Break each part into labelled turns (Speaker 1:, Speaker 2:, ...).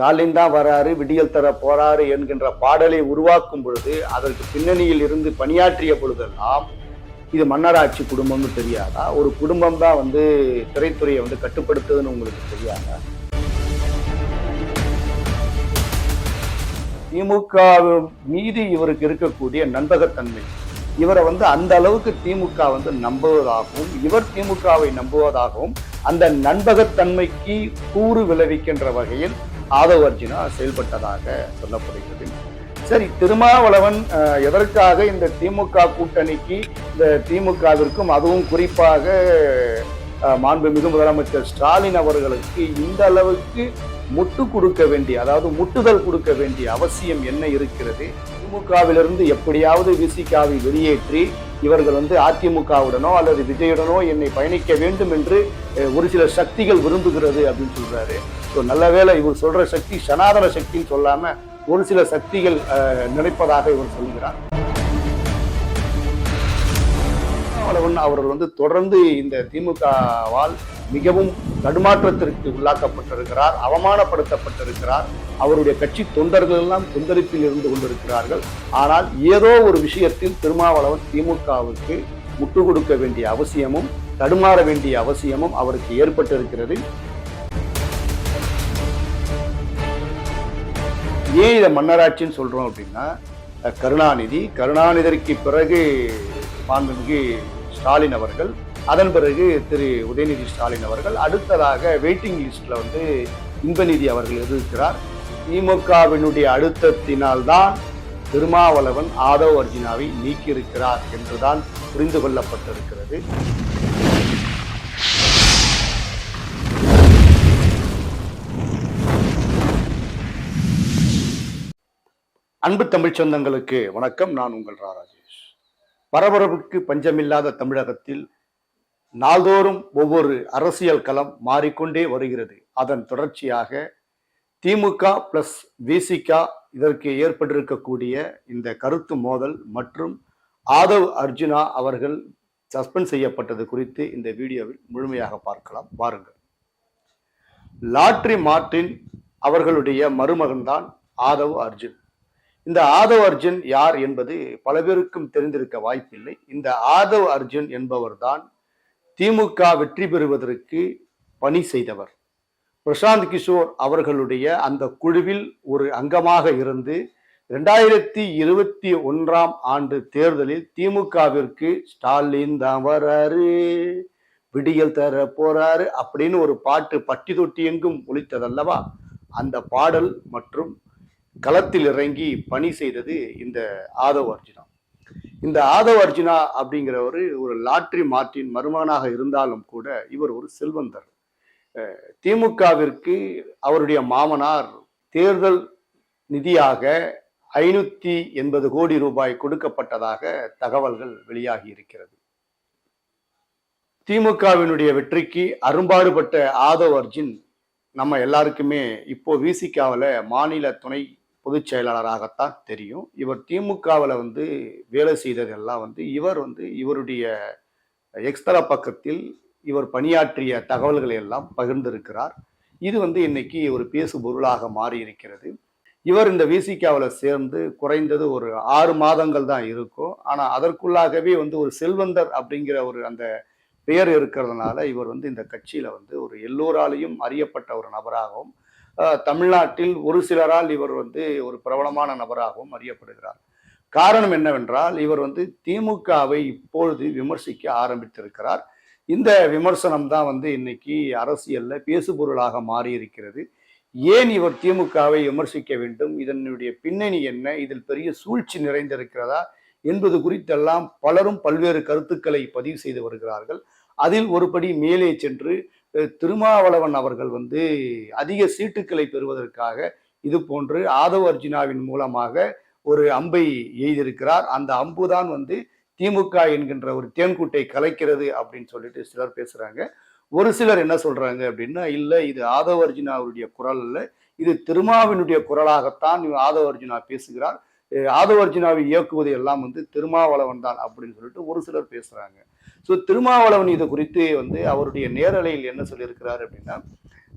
Speaker 1: ஸ்டாலின் தான் வராரு விடியல் தர போறாரு என்கின்ற பாடலை உருவாக்கும் பொழுது அதற்கு பின்னணியில் இருந்து பணியாற்றிய பொழுதெல்லாம் இது மன்னராட்சி குடும்பம்னு தெரியாதா? ஒரு குடும்பம் தான் வந்து திரைத்துறையை வந்து கட்டுப்படுத்துதுன்னு உங்களுக்கு தெரியாதா? திமுக மீது இவருக்கு இருக்கக்கூடிய நண்பகத்தன்மை இவரை வந்து அந்த அளவுக்கு திமுக வந்து நம்புவதாகவும் இவர் திமுகவை நம்புவதாகவும் அந்த நண்பகத்தன்மைக்கு கூறு விளைவிக்கின்ற வகையில் ஆதவ அர்ஜுனா செயல்பட்டதாக சொல்லப்படுகிறது. சரி திருமாவளவன் எதற்காக இந்த திமுக கூட்டணிக்கு இந்த திமுகவிற்கும் அதுவும் குறிப்பாக மாண்புமிகு முதலமைச்சர் ஸ்டாலின் அவர்களுக்கு இந்த அளவுக்கு முட்டு கொடுக்க வேண்டிய அதாவது முட்டுதல் கொடுக்க வேண்டிய அவசியம் என்ன இருக்கிறது? திமுகவிலிருந்து எப்படியாவது விசிகாவை வெளியேற்றி இவர்கள் வந்து அதிமுகவுடனோ அல்லது விஜயுடனோ என்னை பயணிக்க வேண்டும் என்று ஒரு சில சக்திகள் விரும்புகிறது அப்படின்னு சொல்றாரு. ஸோ நல்ல வேளை இவர் சொல்ற சக்தி சனாதன சக்தின்னு சொல்லாம ஒரு சில சக்திகள் அஹ், நினைப்பதாக இவர் சொல்கிறார். திருமாவளவன் அவர்கள் வந்து தொடர்ந்து இந்த திமுகவால் மிகவும் தடுமாற்றத்திற்கு உள்ளாக்கப்பட்டிருக்கிறார் அவமானப்படுத்தப்பட்டிருக்கிறார். அவருடைய கட்சி தொண்டர்கள் எல்லாம் தொந்தரிப்பில் இருந்து கொண்டிருக்கிறார்கள். ஆனால் ஏதோ ஒரு விஷயத்தில் திருமாவளவன் திமுகவுக்கு முட்டு கொடுக்க வேண்டிய அவசியமும் தடுமாற வேண்டிய அவசியமும் அவருக்கு ஏற்பட்டிருக்கிறது. ஏன் இதை மன்னராட்சின்னு சொல்கிறோம் அப்படின்னா கருணாநிதி கருணாநிதிக்கு பிறகு மாண்புமிகு ஸ்டாலின் அவர்கள் அதன் பிறகு திரு உதயநிதி ஸ்டாலின் அவர்கள் அடுத்ததாக வெயிட்டிங் லிஸ்டில் வந்து இன்பநிதி அவர்கள் இருக்கிறார் திமுகவினுடைய அழுத்தத்தினால்தான் திருமாவளவன் ஆதவ் அர்ஜுனாவை நீக்கியிருக்கிறார் என்றுதான் புரிந்து கொள்ளப்பட்டிருக்கிறது. அன்பு தமிழ் சொந்தங்களுக்கு வணக்கம். நான் உங்கள் ரா ராஜேஷ். பரபரப்புக்கு பஞ்சமில்லாத தமிழகத்தில் நாள்தோறும் ஒவ்வொரு அரசியல் களம் மாறிக்கொண்டே வருகிறது. அதன் தொடர்ச்சியாக திமுக பிளஸ் விசிகா இதற்கு ஏற்பட்டிருக்கக்கூடிய இந்த கருத்து மோதல் மற்றும் ஆதவ் அர்ஜுனா அவர்கள் சஸ்பெண்ட் செய்யப்பட்டது குறித்து இந்த வீடியோவில் முழுமையாக பார்க்கலாம். வாருங்கள். லாட்ரி மார்ட்டின் அவர்களுடைய மருமகன்தான் ஆதவ் அர்ஜுன். இந்த ஆதவ் அர்ஜுன் யார் என்பது பல பேருக்கும் தெரிந்திருக்க வாய்ப்பில்லை. இந்த ஆதவ் அர்ஜுன் என்பவர்தான் திமுக வெற்றி பெறுவதற்கு பணி செய்தவர். பிரசாந்த் கிஷோர் அவர்களுடைய அந்த குழுவில் ஒரு அங்கமாக இருந்து ரெண்டாயிரத்தி இருபத்தி ஒன்றாம் ஆண்டு தேர்தலில் திமுகவிற்கு ஸ்டாலின் தான் வராரு விடியல் தர போறாரு அப்படின்னு ஒரு பாட்டு பட்டி தொட்டி எங்கும் ஒழித்ததல்லவா அந்த பாடல் மற்றும் களத்தில் இறங்கி பணி செய்தது இந்த ஆதவ் அர்ஜுனா. இந்த ஆதவ் அர்ஜுனா அப்படிங்கிறவர் ஒரு லாட்ரி மார்ட்டின் மருமகனாக இருந்தாலும் கூட இவர் ஒரு செல்வந்தர். திமுகவிற்கு அவருடைய மாமனார் தேர்தல் நிதியாக ஐநூத்தி எண்பது கோடி ரூபாய் கொடுக்கப்பட்டதாக தகவல்கள் வெளியாகி இருக்கிறது. திமுகவினுடைய வெற்றிக்கு அரும்பாடுபட்ட ஆதவ் அர்ஜுன் நம்ம எல்லாருக்குமே இப்போ விசிகாவில் மாநில துணை பொதுச் செயலாளராகத்தான் தெரியும். இவர் திமுகவில் வந்து வேலை செய்ததெல்லாம் வந்து இவர் வந்து இவருடைய எக்ஸ்தல பக்கத்தில் இவர் பணியாற்றிய தகவல்களை எல்லாம் பகிர்ந்திருக்கிறார். இது வந்து இன்னைக்கு ஒரு பேசு பொருளாக மாறி இருக்கிறது இவர் இந்த விசிகாவில் சேர்ந்து குறைந்தது ஒரு ஆறு மாதங்கள் தான் இருக்கும். ஆனால் அதற்குள்ளாகவே வந்து ஒரு செல்வந்தர் அப்படிங்கிற ஒரு அந்த பெயர் இருக்கிறதுனால இவர் வந்து இந்த கட்சியில் வந்து ஒரு எல்லோராலையும் அறியப்பட்ட ஒரு நபராகவும் தமிழ்நாட்டில் ஒரு சிலரால் இவர் வந்து ஒரு பிரபலமான நபராகவும் அறியப்படுகிறார். காரணம் என்னவென்றால் இவர் வந்து திமுகவை இப்பொழுது விமர்சிக்க ஆரம்பித்திருக்கிறார். இந்த விமர்சனம் தான் வந்து இன்னைக்கு அரசியலில் பேசுபொருளாக மாறி இருக்கிறது ஏன் இவர் திமுகவை விமர்சிக்க வேண்டும்? இதனுடைய பின்னணி என்ன? இதில் பெரிய சூழ்ச்சி நிறைந்திருக்கிறதா? என்பது குறித்தெல்லாம் பலரும் பல்வேறு கருத்துக்களை பதிவு செய்து வருகிறார்கள். அதில் ஒருபடி மேலே சென்று திருமாவளவன் அவர்கள் வந்து அதிக சீட்டுக்களை பெறுவதற்காக இது போன்று ஆதவ அர்ஜுனாவின் மூலமாக ஒரு அம்பை எய்திருக்கிறார். அந்த அம்புதான் வந்து திமுக என்கின்ற ஒரு தேன்கூட்டை கலைக்கிறது அப்படின்னு சொல்லிட்டு சிலர் பேசுறாங்க. ஒரு சிலர் என்ன சொல்றாங்க அப்படின்னா இல்லை இது ஆதவ அர்ஜுனாவுடைய குரல் அல்ல இது திருமாவினுடைய குரலாகத்தான் ஆதவ அர்ஜுனா பேசுகிறார். ஆதவர்ஜுனாவை இயக்குவது எல்லாம் வந்து திருமாவளவன் தான் அப்படின்னு சொல்லிட்டு ஒரு சிலர் பேசுறாங்க. ஸோ திருமாவளவன் இது குறித்து வந்து அவருடைய நேரலையில் என்ன சொல்லியிருக்கிறார் அப்படின்னா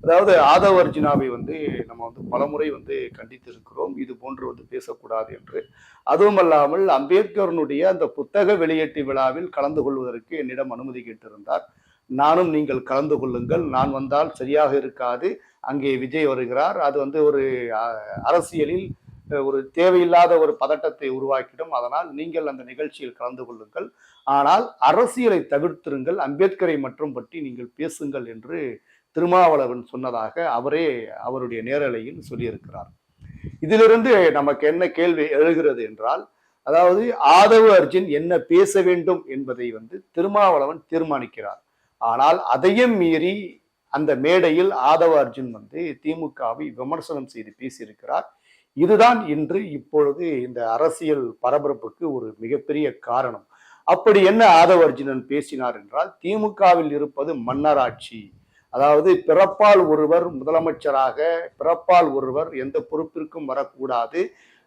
Speaker 1: அதாவது ஆதவ அர்ஜுனாவை வந்து நம்ம வந்து பலமுறை வந்து கண்டித்து இருக்கிறோம் இது போன்று வந்து பேசக்கூடாது என்று. அதுவும் அல்லாமல் அம்பேத்கரனுடைய அந்த புத்தக வெளியீட்டு விழாவில் கலந்து கொள்வதற்கு என்னிடம் அனுமதி கேட்டிருந்தார். நானும் நீங்கள் கலந்து கொள்ளுங்கள் நான் வந்தால் சரியாக இருக்காது அங்கே விஜய் வருகிறார். அது வந்து ஒரு அரசியலில் ஒரு தேவையில்லாத ஒரு பதட்டத்தை உருவாக்கிடும். அதனால் நீங்கள் அந்த நிகழ்ச்சியில் கலந்து கொள்ளுங்கள். ஆனால் அரசியலை தவிர்த்திருங்கள். அம்பேத்கரை மற்றும் பற்றி நீங்கள் பேசுங்கள் என்று திருமாவளவன் சொன்னதாக அவரே அவருடைய நேரலையில் சொல்லியிருக்கிறார். இதிலிருந்து நமக்கு என்ன கேள்வி எழுகிறது என்றால் அதாவது ஆதவ அர்ஜுன் என்ன பேச வேண்டும் என்பதை வந்து திருமாவளவன் தீர்மானிக்கிறார். ஆனால் அதையும் மீறி அந்த மேடையில் ஆதவ அர்ஜுன் வந்து திமுகவை விமர்சனம் செய்து பேசியிருக்கிறார். இதுதான் இன்று இப்பொழுது இந்த அரசியல் பரபரப்புக்கு ஒரு மிகப்பெரிய காரணம். அப்படி என்ன ஆதவ அர்ஜுனன் பேசினார் என்றால் திமுகவில் இருப்பது மன்னராட்சி. அதாவது பிறப்பால் ஒருவர் முதலமைச்சராக பிறப்பால் ஒருவர் எந்த பொறுப்பிற்கும் வரக்கூடாது.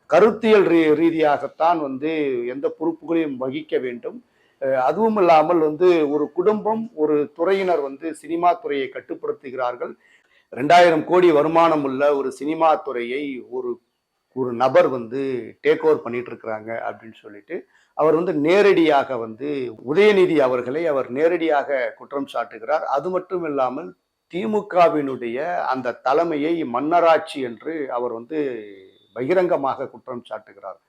Speaker 1: கருத்தியல் ரீ ரீதியாகத்தான் வந்து எந்த பொறுப்புகளையும் வகிக்க வேண்டும். அதுவும் இல்லாமல் வந்து ஒரு குடும்பம் ஒரு துறையினர் வந்து சினிமா துறையை கட்டுப்படுத்துகிறார்கள். ரெண்டாயிரம் கோடி வருமானம் உள்ள ஒரு சினிமா துறையை ஒரு ஒரு நபர் வந்து டேக் ஓவர் பண்ணிட்டு இருக்கிறாங்க அப்படின்னு சொல்லிட்டு அவர் வந்து நேரடியாக வந்து உதயநிதி அவர்களை அவர் நேரடியாக குற்றம் சாட்டுகிறார். அது மட்டும் இல்லாமல் திமுகவினுடைய அந்த தலைமையை மன்னராட்சி என்று அவர் வந்து பகிரங்கமாக குற்றம் சாட்டுகிறார்.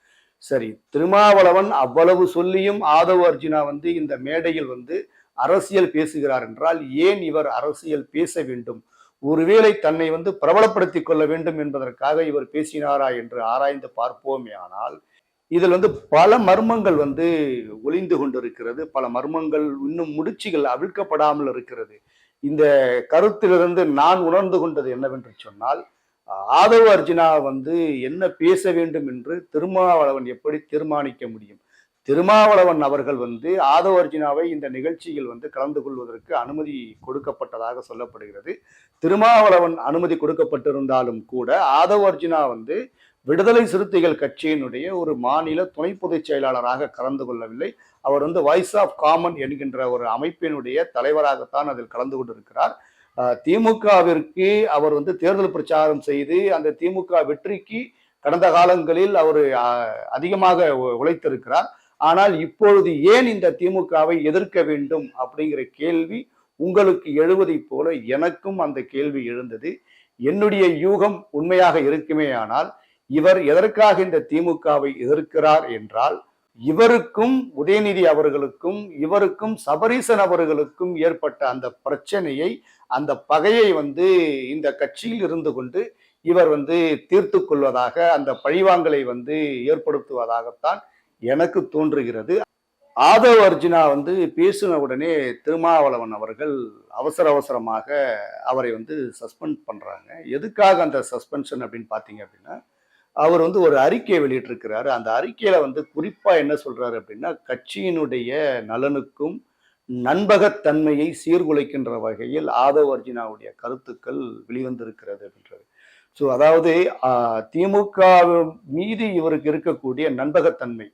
Speaker 1: சரி திருமாவளவன் அவ்வளவு சொல்லியும் ஆதவ அர்ஜுனா வந்து இந்த மேடையில் வந்து அரசியல் பேசுகிறார் என்றால் ஏன் இவர் அரசியல் பேச வேண்டும்? ஒருவேளை தன்னை வந்து பிரபலப்படுத்திக் கொள்ள வேண்டும் என்பதற்காக இவர் பேசினாரா என்று ஆராய்ந்து பார்ப்போமே ஆனால் இதில் வந்து பல மர்மங்கள் வந்து ஒளிந்து கொண்டிருக்கிறது. பல மர்மங்கள் இன்னும் முடிச்சுகள் அவிழ்க்கப்படாமல் இருக்கிறது. இந்த கருத்திலிருந்து நான் உணர்ந்து கொண்டது என்னவென்று சொன்னால் ஆதவ அர்ஜுனா வந்து என்ன பேச வேண்டும் என்று திருமாவளவன் எப்படி தீர்மானிக்க முடியும்? திருமாவளவன் அவர்கள் வந்து ஆதவ அர்ஜுனாவை இந்த நிகழ்ச்சியில் வந்து கலந்து கொள்வதற்கு அனுமதி கொடுக்கப்பட்டதாக சொல்லப்படுகிறது. திருமாவளவன் அனுமதி கொடுக்கப்பட்டிருந்தாலும் கூட ஆதவ அர்ஜுனா வந்து விடுதலை சிறுத்தைகள் கட்சியினுடைய ஒரு மாநில துணை பொதுச் செயலாளராக கலந்து கொள்ளவில்லை. அவர் வந்து வாய்ஸ் ஆஃப் காமன் என்கின்ற ஒரு அமைப்பினுடைய தலைவராகத்தான் அதில் கலந்து கொண்டிருக்கிறார். திமுகவிற்கு அவர் வந்து தேர்தல் பிரச்சாரம் செய்து அந்த திமுக வெற்றிக்கு கடந்த காலங்களில் அவர் அதிகமாக உ- உழைத்திருக்கிறார். ஆனால் இப்பொழுது ஏன் இந்த திமுகவை எதிர்க்க வேண்டும் அப்படிங்கிற கேள்வி உங்களுக்கு எழுவதைப் போல எனக்கும் அந்த கேள்வி எழுந்தது. என்னுடைய யூகம் உண்மையாக இருக்குமே ஆனால் இவர் எதற்காக இந்த திமுகவை எதிர்க்கிறார் என்றால் இவருக்கும் உதயநிதி அவர்களுக்கும் இவருக்கும் சபரீசன் அவர்களுக்கும் ஏற்பட்ட அந்த பிரச்சனையை அந்த பகையை வந்து இந்த கட்சியில் இருந்து கொண்டு இவர் வந்து தீர்த்து கொள்வதாக அந்த பழிவாங்கலை வந்து ஏற்படுத்துவதாகத்தான் எனக்கு தோன்றுகிறது. ஆதவ் அர்ஜுனா வந்து பேசின உடனே திருமாவளவன் அவர்கள் அவசர அவசரமாக அவரை வந்து சஸ்பெண்ட் பண்ணுறாங்க எதுக்காக அந்த சஸ்பென்ஷன் அப்படின்னு பார்த்தீங்க அப்படின்னா அவர் வந்து ஒரு அறிக்கையை வெளியிட்டிருக்கிறாரு. அந்த அறிக்கையில் வந்து குறிப்பாக என்ன சொல்கிறாரு அப்படின்னா கட்சியினுடைய நலனுக்கும் நண்பகத்தன்மையை சீர்குலைக்கின்ற வகையில் ஆதவ் அர்ஜுனாவுடைய கருத்துக்கள் வெளிவந்திருக்கிறது அப்படின்றது. ஸோ அதாவது திமுக மீது இவருக்கு இருக்கக்கூடிய நண்பகத்தன்மை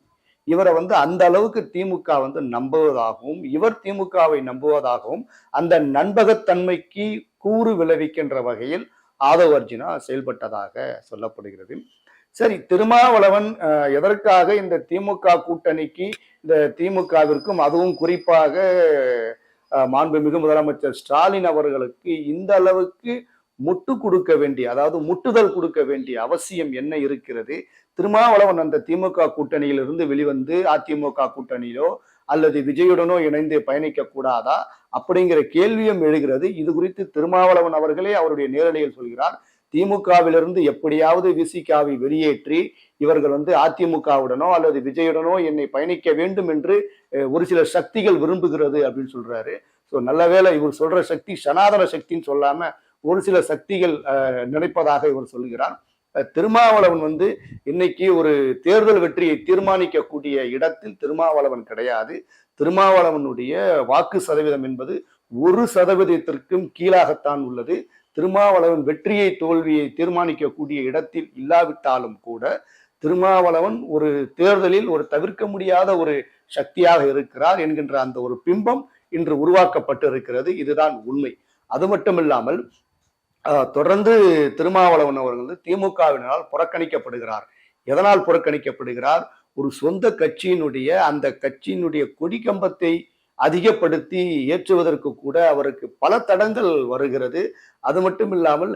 Speaker 1: இவரை வந்து அந்த அளவுக்கு திமுக வந்து நம்புவதாகவும் இவர் திமுகவை நம்புவதாகவும் அந்த நண்பகத்தன்மைக்கு கூறு விளைவிக்கின்ற வகையில் ஆதவ் அர்ஜுனா செயல்பட்டதாக சொல்லப்படுகிறது. சரி திருமாவளவன் எதற்காக இந்த திமுக கூட்டணிக்கு இந்த திமுகவிற்கும் அதுவும் குறிப்பாக மாண்புமிகு முதலமைச்சர் ஸ்டாலின் அவர்களுக்கு இந்த அளவுக்கு முட்டு கொடுக்க வேண்டிய அதாவது முட்டுதல் கொடுக்க வேண்டிய அவசியம் என்ன இருக்கிறது? திருமாவளவன் அந்த திமுக கூட்டணியிலிருந்து வெளிவந்து அதிமுக கூட்டணியிலோ அல்லது விஜயுடனோ இணைந்து பயணிக்க கூடாதா? அப்படிங்கிற கேள்வியும் எழுகிறது. இது குறித்து திருமாவளவன் அவர்களே அவருடைய நேரடியில் சொல்கிறார். திமுகவிலிருந்து எப்படியாவது விசிகாவை வெளியேற்றி இவர்கள் வந்து அதிமுகவுடனோ அல்லது விஜயுடனோ என்னை பயணிக்க வேண்டும் என்று ஒரு சில சக்திகள் விரும்புகிறது அப்படின்னு சொல்றாரு. ஸோ நல்ல வேளை இவர் சொல்ற சக்தி சனாதன சக்தின்னு சொல்லாம ஒரு சில சக்திகள் நினைப்பதாக இவர் சொல்கிறார் திருமாவளவன் வந்து இன்னைக்கு ஒரு தேர்தல் வெற்றியை தீர்மானிக்கக்கூடிய இடத்தில் திருமாவளவன் கிடையாது. திருமாவளவனுடைய வாக்கு சதவீதம் என்பது ஒரு சதவீதத்திற்கும் கீழாகத்தான் உள்ளது. திருமாவளவன் வெற்றியை தோல்வியை தீர்மானிக்கக்கூடிய இடத்தில் இல்லாவிட்டாலும் கூட திருமாவளவன் ஒரு தேர்தலில் ஒரு தவிர்க்க முடியாத ஒரு சக்தியாக இருக்கிறார் என்கின்ற அந்த ஒரு பிம்பம் இன்று உருவாக்கப்பட்டு இருக்கிறது இதுதான் உண்மை. அது மட்டும் இல்லாமல் தொடர்ந்து திருமாவளவன் அவர்கள் வந்து திமுகவினரால் புறக்கணிக்கப்படுகிறார். எதனால் புறக்கணிக்கப்படுகிறார்? ஒரு சொந்த கட்சியினுடைய அந்த கட்சியினுடைய கொடிக்கம்பத்தை அதிகப்படுத்தி ஏற்றுவதற்கு கூட அவருக்கு பல தடங்கள் வருகிறது. அது மட்டும் இல்லாமல்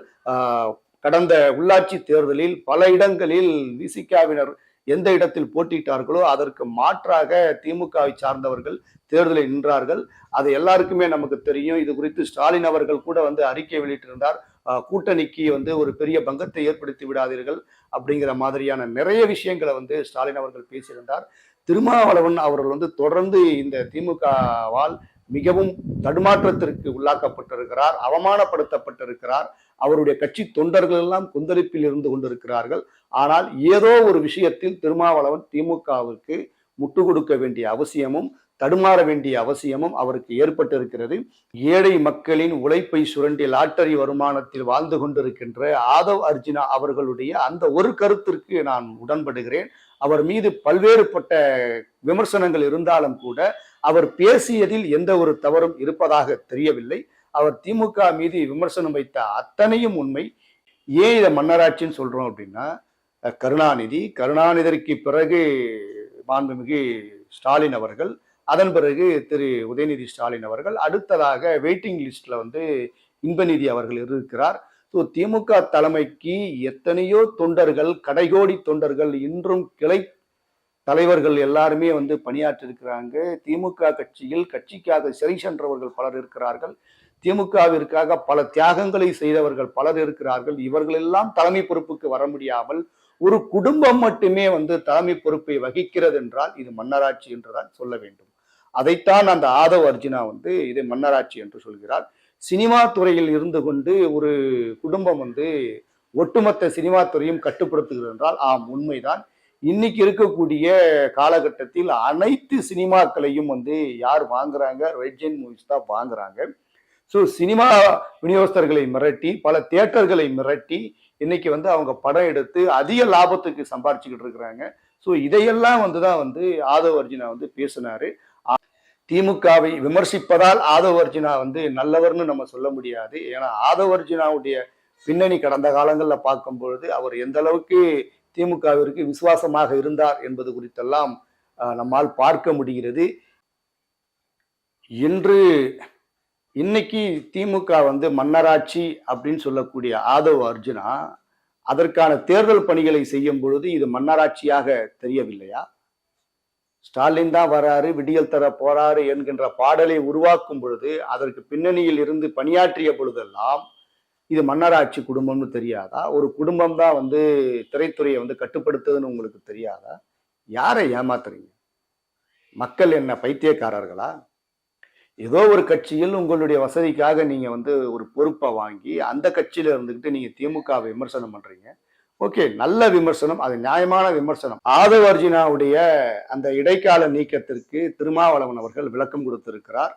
Speaker 1: கடந்த உள்ளாட்சி தேர்தலில் பல இடங்களில் விசிகாவினர் எந்த இடத்தில் போட்டியிட்டார்களோ அதற்கு மாற்றாக திமுகவை சார்ந்தவர்கள் தேர்தலில் நின்றார்கள். அது எல்லாருக்குமே நமக்கு தெரியும். இது குறித்து ஸ்டாலின் அவர்கள் கூட வந்து அறிக்கை வெளியிட்டிருந்தார். கூட்டணிக்கு வந்து ஒரு பெரிய பங்கத்தை ஏற்படுத்தி விடாதீர்கள் அப்படிங்கிற மாதிரியான நிறைய விஷயங்களை வந்து ஸ்டாலின் அவர்கள் பேசியிருந்தார். திருமாவளவன் அவர்கள் வந்து தொடர்ந்து இந்த திமுகவால் மிகவும் தடுமாற்றத்திற்கு உள்ளாக்கப்பட்டிருக்கிறார் அவமானப்படுத்தப்பட்டிருக்கிறார். அவருடைய கட்சி தொண்டர்கள் எல்லாம் கொந்தளிப்பில் இருந்து கொண்டிருக்கிறார்கள். ஆனால் ஏதோ ஒரு விஷயத்தில் திருமாவளவன் திமுகவிற்கு முட்டு கொடுக்க வேண்டிய அவசியமும் தடுமாற வேண்டிய அவசியமும் அவருக்கு ஏற்பட்டிருக்கிறது. ஏழை மக்களின் உழைப்பை சுரண்டி லாட்டரி வருமானத்தில் வாழ்ந்து கொண்டிருக்கின்ற ஆதவ் அர்ஜுனா அவர்களுடைய அந்த ஒரு கருத்திற்கு நான் உடன்படுகிறேன். அவர் மீது பல்வேறுபட்ட விமர்சனங்கள் இருந்தாலும் கூட அவர் பேசியதில் எந்த ஒரு தவறும் இருப்பதாக தெரியவில்லை. அவர் திமுக மீது விமர்சனம் வைத்த அத்தனையும் உண்மை. ஏன் இதை மன்னராட்சின்னு சொல்றோம் அப்படின்னா கருணாநிதி கருணாநிதிக்கு பிறகு மாண்புமிகு ஸ்டாலின் அவர்கள் அதன் பிறகு திரு உதயநிதி ஸ்டாலின் அவர்கள் அடுத்ததாக வெயிட்டிங் லிஸ்ட்ல வந்து இன்பநிதி அவர்கள் இருக்கிறார். ஸோ திமுக தலைமைக்கு எத்தனையோ தொண்டர்கள் கடைகோடி தொண்டர்கள் இன்றும் கிளை தலைவர்கள் எல்லாருமே வந்து பணியாற்றிருக்கிறாங்க. திமுக கட்சியில் கட்சிக்காக சிறை சென்றவர்கள் பலர் இருக்கிறார்கள். திமுகவிற்காக பல தியாகங்களை செய்தவர்கள் பலர் இருக்கிறார்கள். இவர்கள் எல்லாம் தலைமை பொறுப்புக்கு வர முடியாமல் ஒரு குடும்பம் மட்டுமே வந்து தலைமை பொறுப்பை வகிக்கிறது என்றால் இது மன்னராட்சி என்றுதான் சொல்ல வேண்டும். அதைத்தான் அந்த ஆதவ் அர்ஜுனா வந்து இதை மன்னராட்சி என்று சொல்கிறார். சினிமா துறையில் இருந்து கொண்டு ஒரு குடும்பம் வந்து ஒட்டுமொத்த சினிமா துறையும் கட்டுப்படுத்துகிறது என்றால் ஆம் உண்மைதான். இன்னைக்கு இருக்கக்கூடிய காலகட்டத்தில் அனைத்து சினிமாக்களையும் வந்து யார் வாங்குறாங்க? ரெட்ஜென் மூவிஸ் தான் வாங்குறாங்க. ஸோ சினிமா விநியோகஸ்தர்களை மிரட்டி பல தியேட்டர்களை மிரட்டி இன்னைக்கு வந்து அவங்க படம் எடுத்து அதிக லாபத்துக்கு சம்பாரிச்சுக்கிட்டு இருக்கிறாங்க. ஸோ இதையெல்லாம் வந்து தான் வந்து ஆதவ் அர்ஜுனா வந்து பேசினாரு. திமுகவை விமர்சிப்பதால் ஆதவ் அர்ஜுனா வந்து நல்லவர்னு நம்ம சொல்ல முடியாது. ஏன்னா ஆதவ் அர்ஜுனாவுடைய பின்னணி கடந்த காலங்களில் பார்க்கும் பொழுது அவர் எந்த அளவுக்கு திமுகவிற்கு விசுவாசமாக இருந்தார் என்பது குறித்தெல்லாம் நம்மால் பார்க்க முடிகிறது. இன்று இன்னைக்கு திமுக வந்து மன்னராட்சி அப்படின்னு சொல்லக்கூடிய ஆதவ் அர்ஜுனா அதற்கான தேர்தல் பணிகளை செய்யும் பொழுது இது மன்னராட்சியாக தெரியவில்லையா? ஸ்டாலின் தான் வராரு விடியல் தர போறாரு என்கின்ற பாடலை உருவாக்கும் பொழுது அதற்கு பின்னணியில் இருந்து பணியாற்றிய பொழுதெல்லாம் இது மன்னராட்சி குடும்பம்னு தெரியாதா? ஒரு குடும்பம் தான் வந்து திரைத்துறையை வந்து கட்டுப்படுத்துதுன்னு உங்களுக்கு தெரியாதா? யாரை ஏமாத்துறீங்க? மக்கள் என்ன பைத்தியக்காரர்களா? ஏதோ ஒரு கட்சியில் உங்களுடைய வசதிக்காக நீங்கள் வந்து ஒரு பொறுப்பை வாங்கி அந்த கட்சியில் இருந்துக்கிட்டு நீங்கள் திமுகவை விமர்சனம் பண்ணுறீங்க ஓகே நல்ல விமர்சனம் அது நியாயமான விமர்சனம். ஆதவ அர்ஜுனாவுடைய அந்த இடைக்கால நீக்கத்திற்கு திருமாவளவன் அவர்கள் விளக்கம் கொடுத்திருக்கிறார்.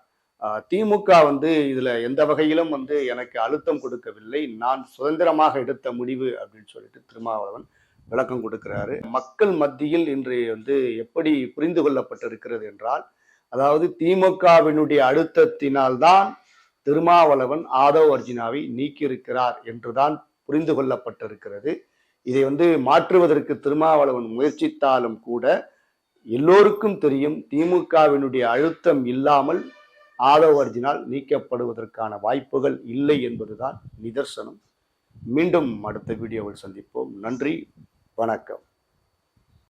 Speaker 1: திமுக வந்து இதுல எந்த வகையிலும் வந்து எனக்கு அழுத்தம் கொடுக்கவில்லை. நான் சுதந்திரமாக எடுத்த முடிவு அப்படின்னு சொல்லிட்டு திருமாவளவன் விளக்கம் கொடுக்கிறாரு. மக்கள் மத்தியில் இன்று வந்து எப்படி புரிந்து கொள்ளப்பட்டிருக்கிறது என்றால் அதாவது திமுகவினுடைய அழுத்தத்தினால்தான் திருமாவளவன் ஆதவ் அர்ஜுனாவை நீக்கியிருக்கிறார் என்றுதான் புரிந்து கொள்ளப்பட்டிருக்கிறது. இதை வந்து மாற்றுவதற்கு திருமாவளவன் முயற்சித்தாலும் கூட எல்லோருக்கும் தெரியும் திமுகவினுடைய அழுத்தம் இல்லாமல் ஆதவ் அர்ஜினால் நீக்கப்படுவதற்கான வாய்ப்புகள் இல்லை என்பதுதான் நிதர்சனம். மீண்டும் அடுத்த வீடியோவில் சந்திப்போம். நன்றி. வணக்கம்.